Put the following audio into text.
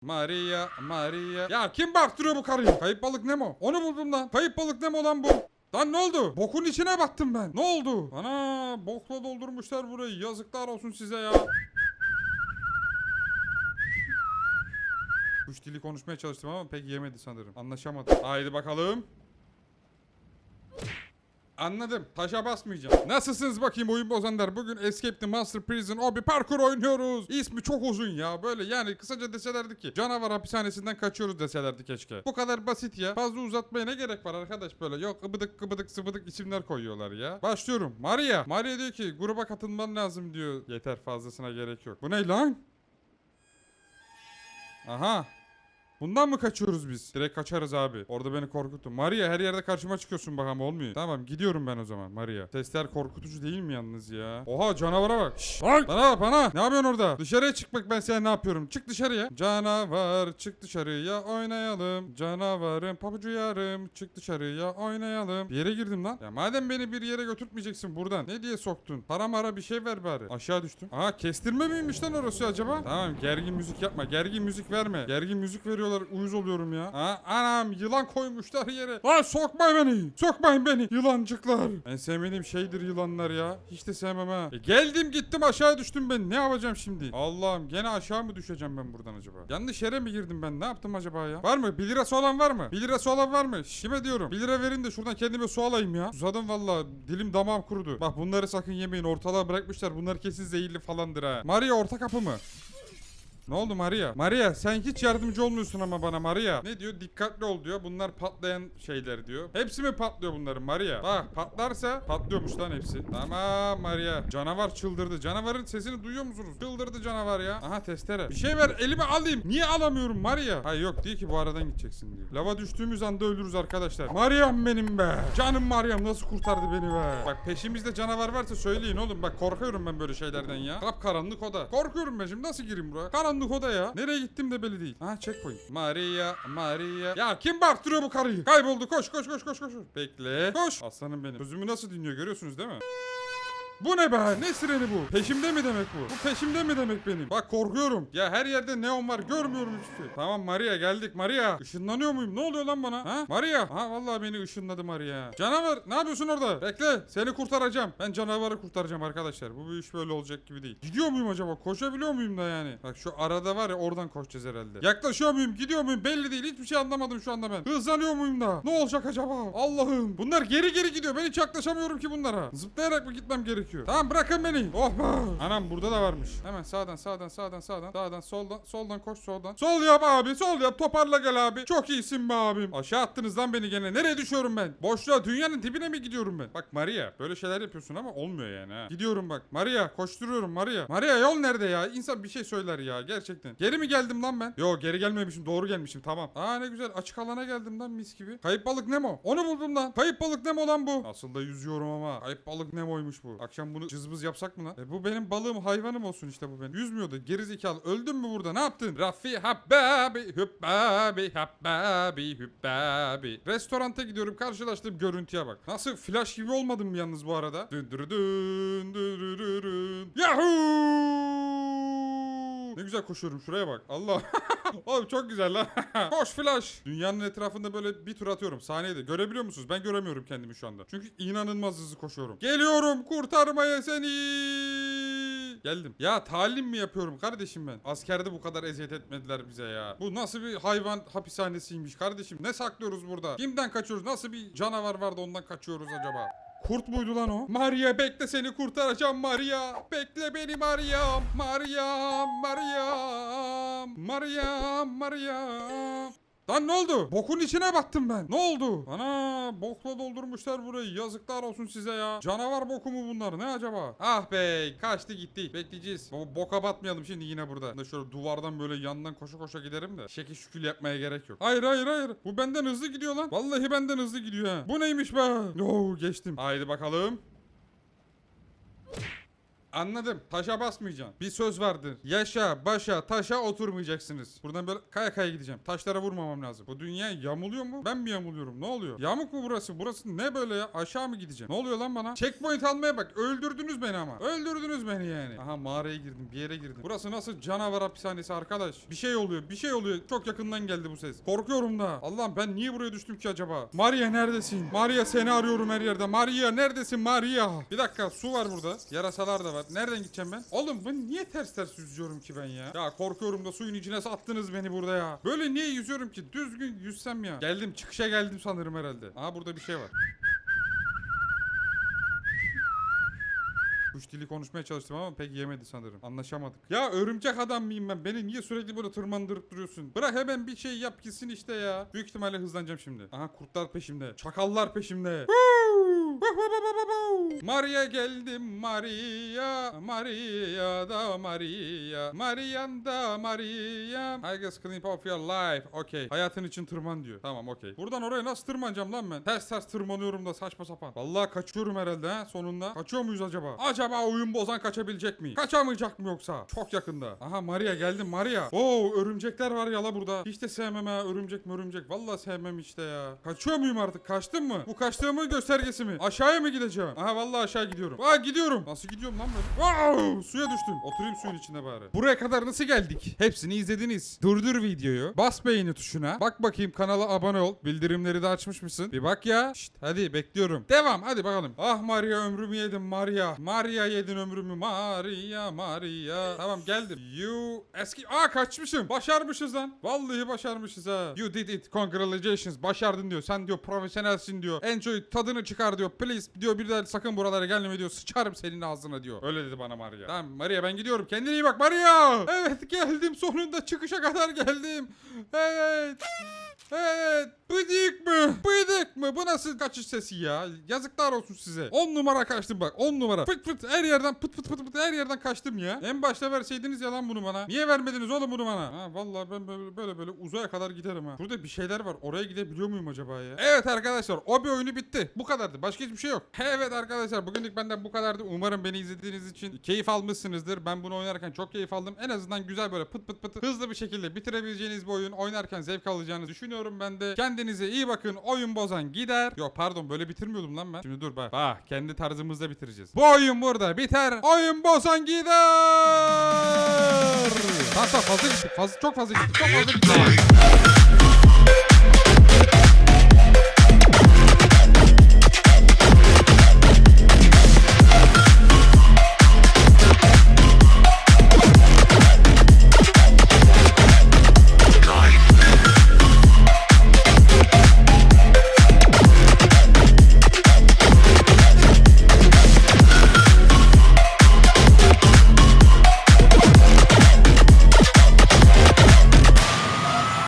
Maria, Maria. Ya kim baktırıyor bu karıyı? Kayıp balık Nemo. Onu buldum lan. Kayıp balık Nemo lan bu. Lan ne oldu? Bokun içine battım ben. Ne oldu? Ana bokla doldurmuşlar burayı. Yazıklar olsun size ya. Kuş dili konuşmaya çalıştım ama pek yemedi sanırım. Anlaşamadım. Haydi bakalım. Anladım. Taşa basmayacağım. Nasılsınız bakayım oyun bozanlar? Bugün Escape the Master Prison Obi Parkur oynuyoruz. İsmi çok uzun ya. Böyle yani kısaca deselerdi ki canavar hapishanesinden kaçıyoruz deselerdi keşke. Bu kadar basit ya. Fazla uzatmaya ne gerek var arkadaş böyle. Yok ıbıdık kıbıdık sıvıdık isimler koyuyorlar ya. Başlıyorum. Maria. Maria diyor ki gruba katılman lazım diyor. Yeter fazlasına gerek yok. Bu ne lan? Aha. Bundan mı kaçıyoruz biz? Direkt kaçarız abi. Orada beni korkuttun. Maria her yerde karşıma çıkıyorsun bakalım olmuyor. Tamam gidiyorum ben o zaman Maria. Sesler korkutucu değil mi yalnız ya? Oha canavara bak. Şşş. Lan. Bana bak bana. Ne yapıyorsun orada? Dışarıya çıkmak ben sana ne yapıyorum? Çık dışarıya. Canavar çık dışarıya oynayalım. Canavarım pabucu yarım. Çık dışarıya oynayalım. Bir yere girdim lan. Ya madem beni bir yere götürtmeyeceksin buradan. Ne diye soktun? Para mara bir şey ver bari. Aşağı düştüm. Aa kestirme miymiş lan orası acaba? Tamam gergin müzik yapma. Gergin müzik verme. Gergin müzik veriyorlar. Uyuz oluyorum ya. Ha, anam yılan koymuşlar yere. Lan sokmayın beni. Sokmayın beni. Yılancıklar. En sevmediğim şeydir yılanlar ya. Hiç de sevmem ha. E, geldim gittim aşağı düştüm ben. Ne yapacağım şimdi? Allah'ım gene aşağı mı düşeceğim ben buradan acaba? Yanlış yere mi girdim ben? Ne yaptım acaba ya? Var mı? 1 lirası olan var mı? 1 lirası olan var mı? Kime diyorum? 1 lira verin de şuradan kendime su alayım ya. Susadım valla. Dilim damağım kurudu. Bak bunları sakın yemeyin. Ortalığa bırakmışlar. Bunlar kesin zehirli falandır ha. Maria orta kapı mı? Ne oldu Maria? Maria sen hiç yardımcı olmuyorsun ama bana Maria. Ne diyor? Dikkatli ol diyor. Bunlar patlayan şeyler diyor. Hepsi mi patlıyor bunların Maria? Bak patlarsa patlıyormuş lan hepsi. Tamam Maria. Canavar çıldırdı. Canavarın sesini duyuyor musunuz? Çıldırdı canavar ya. Aha testere. Bir şey ver elime alayım. Niye alamıyorum Maria? Hayır yok değil ki bu aradan gideceksin diyor. Lava düştüğümüz anda ölürüz arkadaşlar. Mariam benim be. Canım Mariam nasıl kurtardı beni be. Bak peşimizde canavar varsa söyleyin oğlum. Bak korkuyorum ben böyle şeylerden ya. Kap karanlık oda. Korkuyorum ben şimdi nasıl gireyim buraya? Karanlık oda ya. Nereye gittim de belli değil. Ha checkpoint. Maria, Maria. Ya kim baktırıyor bu karıyı? Kayboldu. Koş koş koş koş koş. Bekle. Koş. Aslanım benim. Sözümü nasıl dinliyor görüyorsunuz değil mi? Bu ne be? Ne sireni bu? Peşimde mi demek bu? Bu peşimde mi demek benim? Bak korkuyorum. Ya her yerde neon var. Görmüyorum hiçbir şey. Tamam Maria geldik Maria. Işınlanıyor muyum? Ne oluyor lan bana? Ha? Maria. Ha vallahi beni ışınladı Maria. Canavar ne yapıyorsun orada? Bekle. Seni kurtaracağım. Ben canavarı kurtaracağım arkadaşlar. Bu bir iş böyle olacak gibi değil. Gidiyor muyum acaba? Koşabiliyor muyum da yani? Bak şu arada var ya oradan koşacağız herhalde. Yaklaşıyor muyum? Gidiyor muyum? Belli değil. Hiçbir şey anlamadım şu anda ben. Hızlanıyor muyum da? Ne olacak acaba? Allah'ım. Bunlar geri geri gidiyor. Ben hiç yaklaşamıyorum ki bunlara. Zıplayarak mı gitmem gerekiyor? Tamam bırakın beni. Oh be. Anam burada da varmış. Hemen sağdan sağdan sağdan sağdan. Sağdan soldan soldan koş soldan. Sol yap abi sol yap. Toparla gel abi. Çok iyisin be abim. Aşağı attınız lan beni gene. Nereye düşüyorum ben? Boşluğa dünyanın dibine mi gidiyorum ben? Bak Maria böyle şeyler yapıyorsun ama olmuyor yani ha. Gidiyorum bak. Maria koşturuyorum Maria. Maria yol nerede ya? İnsan bir şey söyler ya gerçekten. Geri mi geldim lan ben? Yo geri gelmemişim. Doğru gelmişim. Tamam. Aa ne güzel. Açık alana geldim lan mis gibi. Kayıp balık Nemo. Onu buldum lan. Kayıp balık Nemo lan bu. Aslında yüzüyorum ama. Kayıp balık Nemo'ymuş bu. Akşam bunu cızbız yapsak mı lan? E bu benim balığım hayvanım olsun işte bu benim. Yüzmüyordu. Gerizekalı. Öldün mü burada? Ne yaptın? Rafi habbabi hübbabi habbabi hübbabi. Restoranta gidiyorum. Karşılaştığım görüntüye bak. Nasıl flash gibi olmadım mı yalnız bu arada? Dün dün dün dün dün dün. Yahoo! Ne güzel koşuyorum şuraya bak. Allah. Oğlum çok güzel lan. Koş flash. Dünyanın etrafında böyle bir tur atıyorum saniyede. Görebiliyor musunuz? Ben göremiyorum kendimi şu anda. Çünkü inanılmaz hızlı koşuyorum. Geliyorum kurtarmaya seni. Geldim. Ya talim mi yapıyorum kardeşim ben? Askerde bu kadar eziyet etmediler bize ya. Bu nasıl bir hayvan hapishanesiymiş kardeşim? Ne saklıyoruz burada? Kimden kaçıyoruz? Nasıl bir canavar vardı ondan kaçıyoruz acaba? Kurt muydu lan o? Maria bekle seni kurtaracağım Maria. Bekle beni Maria. Maria, Maria. Maria, Maria. Lan ne oldu? Bokun içine battım ben. Ne oldu? Ana bokla doldurmuşlar burayı. Yazıklar olsun size ya. Canavar boku mu bunlar? Ne acaba? Ah be kaçtı gitti. Bekleyeceğiz. Bo boka batmayalım şimdi yine burada. Da şöyle duvardan böyle yandan koşa koşa giderim de. Şekil şükül yapmaya gerek yok. Hayır hayır hayır. Bu benden hızlı gidiyor lan. Vallahi benden hızlı gidiyor ha. Bu neymiş be? Yo geçtim. Haydi bakalım. Anladım. Taşa basmayacaksın. Bir söz vardır. Yaşa, başa, taşa oturmayacaksınız. Buradan böyle kaya kaya gideceğim. Taşlara vurmamam lazım. Bu dünya yamuluyor mu? Ben mi yamuluyorum? Ne oluyor? Yamuk mu burası? Burası ne böyle ya? Aşağı mı gideceğim? Ne oluyor lan bana? Checkpoint almaya bak. Öldürdünüz beni ama. Öldürdünüz beni yani. Aha mağaraya girdim. Bir yere girdim. Burası nasıl canavar hapishanesi arkadaş? Bir şey oluyor. Bir şey oluyor. Çok yakından geldi bu ses. Korkuyorum da. Allah'ım ben niye buraya düştüm ki acaba? Maria neredesin? Maria seni arıyorum her yerde. Maria neredesin Maria? Bir dakika su var burada. Yarasalar da var. Nereden gideceğim ben? Oğlum ben niye ters ters yüzüyorum ki ben ya? Ya korkuyorum da suyun içine sattınız beni burada ya. Böyle niye yüzüyorum ki? Düzgün yüzsem ya. Geldim çıkışa geldim sanırım herhalde. Aha burada bir şey var. Kuş dili konuşmaya çalıştım ama pek yemedi sanırım. Anlaşamadık. Ya örümcek adam mıyım ben? Beni niye sürekli böyle tırmandırıp duruyorsun? Bırak hemen bir şey yap gitsin işte ya. Büyük ihtimalle hızlanacağım şimdi. Aha kurtlar peşimde. Çakallar peşimde. Maria geldim Maria Maria da Maria Marian da Maria. I guess clean off your life. Okay. Hayatın için tırman diyor. Tamam okey Buradan oraya nasıl tırmanacağım lan ben? Ters ters tırmanıyorum da saçma sapan. Vallahi kaçıyorum herhalde ha sonunda. Kaçıyor muyuz acaba? Acaba oyun bozan kaçabilecek mi Kaçamayacak mı yoksa? Çok yakında. Aha Maria geldim Maria. Oo örümcekler var ya la burada. Hiç de sevmem ha örümcek mi örümcek. Vallahi sevmem işte ya. Kaçıyor muyum artık? Kaçtım mı? Bu kaçtığımın göstergesi mi Aşağıya mı gideceğim? Aha vallahi aşağı gidiyorum. Aa gidiyorum. Nasıl gidiyorum lan ben? Wow, Suya düştüm. Oturayım suyun içinde bari. Buraya kadar nasıl geldik? Hepsini izlediniz. Durdur videoyu. Bas beğeni tuşuna. Bak bakayım kanala abone ol. Bildirimleri de açmış mısın? Bir bak ya. Şşt, hadi bekliyorum. Devam hadi bakalım. Ah Maria ömrümü yedin Maria. Maria yedin ömrümü Maria Maria. Tamam geldim. You eski Aa kaçmışım. Başarmışız lan. Vallahi başarmışız ha. You did it. Congratulations. Başardın diyor. Sen diyor profesyonelsin diyor. Enjoy. Tadını çıkar diyor Please diyor bir daha sakın buralara gelme diyor. Sıçarım senin ağzına diyor. Öyle dedi bana Maria. Tamam Maria ben gidiyorum. Kendine iyi bak Maria! Evet geldim. Sonunda çıkışa kadar geldim. Evet. Evet. Bıdık mı? Mı? Bu nasıl kaçış sesi ya? Yazıklar olsun size. 10 numara kaçtım bak 10 numara. Fıt fıt her yerden pıt pıt pıt pıt her yerden kaçtım ya. En başta verseydiniz ya lan bunu bana. Niye vermediniz oğlum bunu bana? Ha vallahi ben böyle böyle, böyle uzaya kadar giderim ha. Burada bir şeyler var. Oraya gidebiliyor muyum acaba ya? Evet arkadaşlar o bir oyunu bitti. Bu kadardı. Başka hiçbir şey yok. Evet arkadaşlar bugünlük benden bu kadardı. Umarım beni izlediğiniz için keyif almışsınızdır. Ben bunu oynarken çok keyif aldım. En azından güzel böyle pıt pıt pıt hızlı bir şekilde bitirebileceğiniz bir oyun. Oynarken zevk alacağınızı düşünüyorum ben de. Kendinize iyi bakın. Oyun bozan gider. Yok pardon böyle bitirmiyordum lan ben. Şimdi dur bak. Bak kendi tarzımızda bitireceğiz. Bu oyun burada biter. Oyun bozan gider. Tamam tamam fazla gittik. Fazla, çok fazla gittik. Çok fazla gittik.